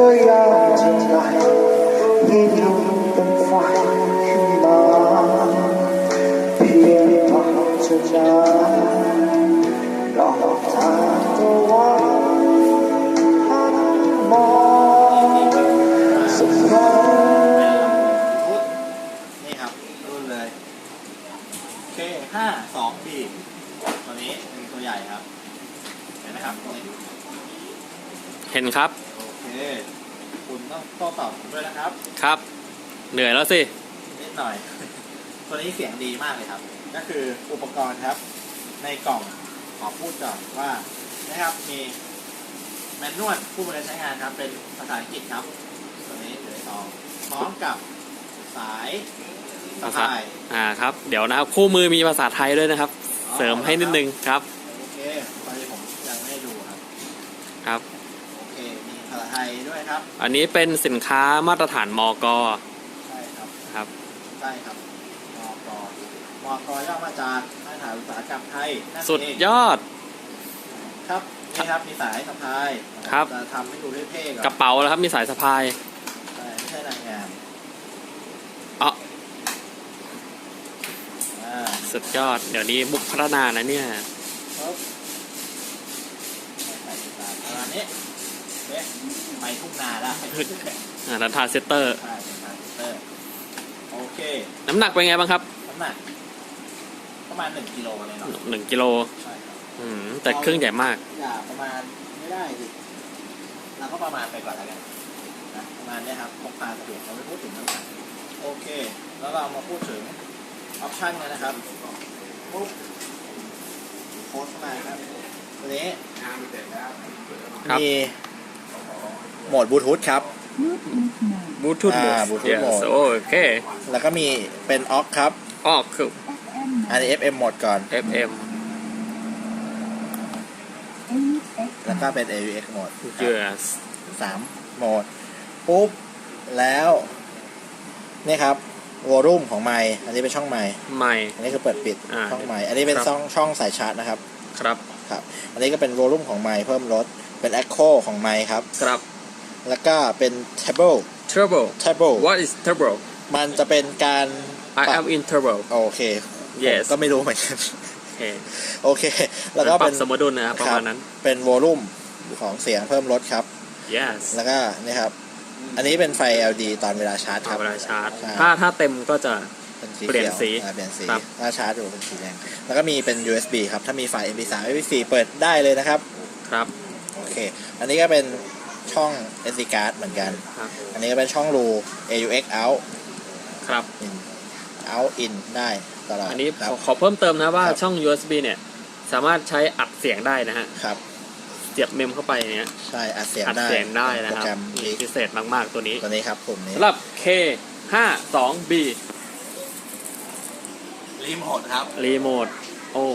ก็ยังจะไหลให้ทำเป็นไฟขึ้นมาเพียงพอจะนานรอทาตะวันหันมองสักครั้งนี่ครับรุ่นเลย K ห้าสอง B ตัวนี้เป็นตัวใหญ่ครับเห็นไหมครับ เห็นครับ เคคุณต้องโต้ตอบผมด้วยนะครับ ครับ เหนื่อยแล้วสิ นิดหน่อย ตัวนี้เสียงดีมากเลยครับ ก็คืออุปกรณ์ครับ ในกล่องขอพูดก่อนว่านะครับมีแมนนวลผู้บริหารใช้งานครับ เป็นภาษาอังกฤษครับ ตัวนี้อยู่ในซองพร้อมกับสายสะพาย อ่าครับ เดี๋ยวนะครับ คู่มือมีภาษาไทยด้วยนะครับ เสริมให้นิดนึงครับ โอเคตอนนี้ผมยังไม่ได้ดูครับ ครับ โอเค มีภาษาไทยด้วย ครับอันนี้เป็นสินค้ามาตรฐานมกใช่ครับครับ ใช่ครับมกมกย่อมาจากมาตรฐานอุตสาหกรรมไทยนั่นสุดเองยอด ครับนี่ครับมีสายสะพายครับ จะทำให้ดูเท่ๆก่อนกระเป๋าแล้วครับมีสายสะพาย ใช่ไม่ใช่นางงามอ๋ออ่าสุดยอด เดี๋ยวนี้มุกพัฒนานะเนี่ย ครับใส่ตามประมาณนี้เอ๊ะ ไปทุ่งนาได้อ่าแล้วทานเซตเตอร์ใช่เป็นทรานซิสเตอร์ โอเค น้ำหนักเป็นไงบ้างครับ น้ำหนักประมาณหนึ่งกิโลเลยเนาะหนึ่งกิโลใช่ครับอืมแต่เครื่องใหญ่มาก อย่าประมาณไม่ได้ดิเราก็ประมาณไปก่อนแล้วกันนะประมาณเนี้ยครับพกพาสะดวกเราไม่พูดถึงน้ำหนักโอเค แล้วเรามาพูดถึงออปชันกันนะครับปุ๊บโค้ดเข้ามาครับตัวนี้ครับ มี โหมดบลูทูธครับ บลูทูธ อ่าโหมด Bluetooth mode โอเคแล้วก็มีเป็นออกครับอ๋อคือ อันนี้ FM โหมดก่อน FM แล้วก็เป็น AUX โหมด yes สามโหมดปุ๊บ แล้วนี่ครับวอลลุ่มของไมค์อันนี้เป็นช่องไมค์ใหม่ อันนี้คือเปิดปิดอ่าช่องไมค์อันนี้เป็นครับ ช่องช่องสายชาร์จนะครับครับ ครับ อันนี้ก็เป็นวอลลุ่มของไมค์เพิ่มลดเป็น Echo ของไมค์ครับ ครับ แล้วก็เป็น Table turbo Table what is turbo มันจะเป็นการ I am in turbo โอเค yes ผมก็ไม่รู้เหมือนกัน โอเคโอเค แล้วก็ปรัเป็บนสมดุลนะครับประมาณนั้นเป็นวอลลุ่มของเสียงเพิ่มลดครับ yes แล้วก็นี่ครับ อันนี้เป็นไฟ LED ตอนเวลาชาร์จคเอารับ เวลาชาร์จ ใช่ ถ้าถ้าเต็มก็จะ เป็นสีเปลี่ยนขีวสีอ่าเปลี่ยนสีครับ ถ้าชาร์จอยู่เป็นสีแดง แล้วก็มีเป็น USB ครับ ถ้ามีไฟ MP3 MP4 เปิดได้เลยนะครับ ครับ โอเค อันนี้ก็เป็น ช่อง SD card เหมือนกัน ครับ อันนี้ก็เป็นช่องรู AUX out ครับ in out in ได้ตลอดอันนี้ครัขบอขอเพิ่มเติมนะว่าครับ ช่อง USB เนี่ย สามารถใช้อัดเสียงได้นะฮะ ครับ เสียบเมมเข้าไปอย่างเนี้ย ใช่อัดเสียงอัดได้เสียงได้นะโปรครับแกรมนี่พิเศษมาก ๆ ตัวนี้ตัวนี้ครับปุ่มนี้ สำหรับ K 5 2 B รีโมทครับ รีโมท โอ้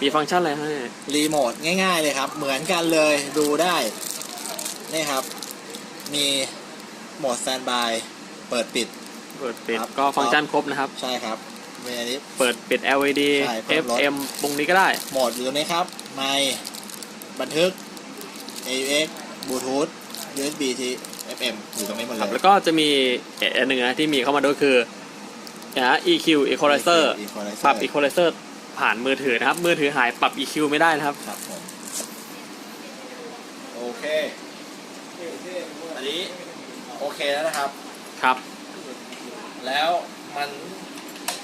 มีฟังก์ชันอะไรให้ รีโมทง่ายๆเลยครับ เหมือนกันเลยดูได้ นี่ครับ มีโหมด standby เปิดปิด เปิดปิดครับก็ฟังก์ชันครบนะครับ ใช่ครับมีอันนี้ เปิดปิด LED ใช่เพิ่มลด FM ตรงนี้ก็ได้ โหมดอยู่ตรงนี้ครับ ไมค์บันทึก AUX Bluetooth USB ที่ FM อยู่ตรงนี้หมดคเลรับย แล้วก็จะมีอีกอันหนึ่งนะที่มีเข้ามาด้วยคือนะ EQ Equalizer Equalizer ปรับ Equalizer ผ่านมือถือนะครับ มือถือหายปรับ EQ ไม่ได้นะครับ ครับผม โอเค อันนี้โอเคแล้วนะครับ ครับ แล้วมัน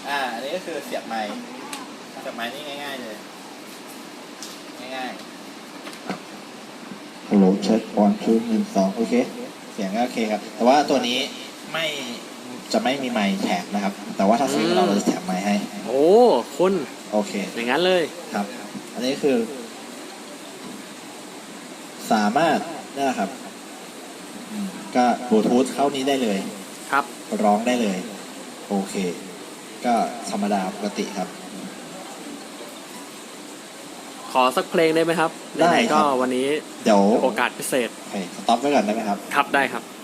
อ่าอันนี้ก็คือเสียบไม้เสียบไม้นี่ง่ายๆเลย ง่ายฮัลโหลเช็ควันทูหนึ่งสองๆโอเค เสียงก็โอเคครับ แต่ว่าตัวนี้ไม่จะไม่มีไม้แท็กนะครับ แต่ว่าถ้าซื้อเราเราจะแถมไม้ให้ โอ้คุณโอเค อย่างนั้นเลยครับ อันนี้คือ สามารถนี่นะครับอืม ก็บลูทูธเข้านี้ได้เลยครับ ร้องได้เลย โอเค ก็ธรรมดาปกติครับ ขอสักเพลงได้ไหมครับได้หนๆครัก็บวันนี้เดี๋ยวโอกาสพิเศษโอเคสต็อปไว้ก่อนได้ไหมครับ ครับได้ครับโ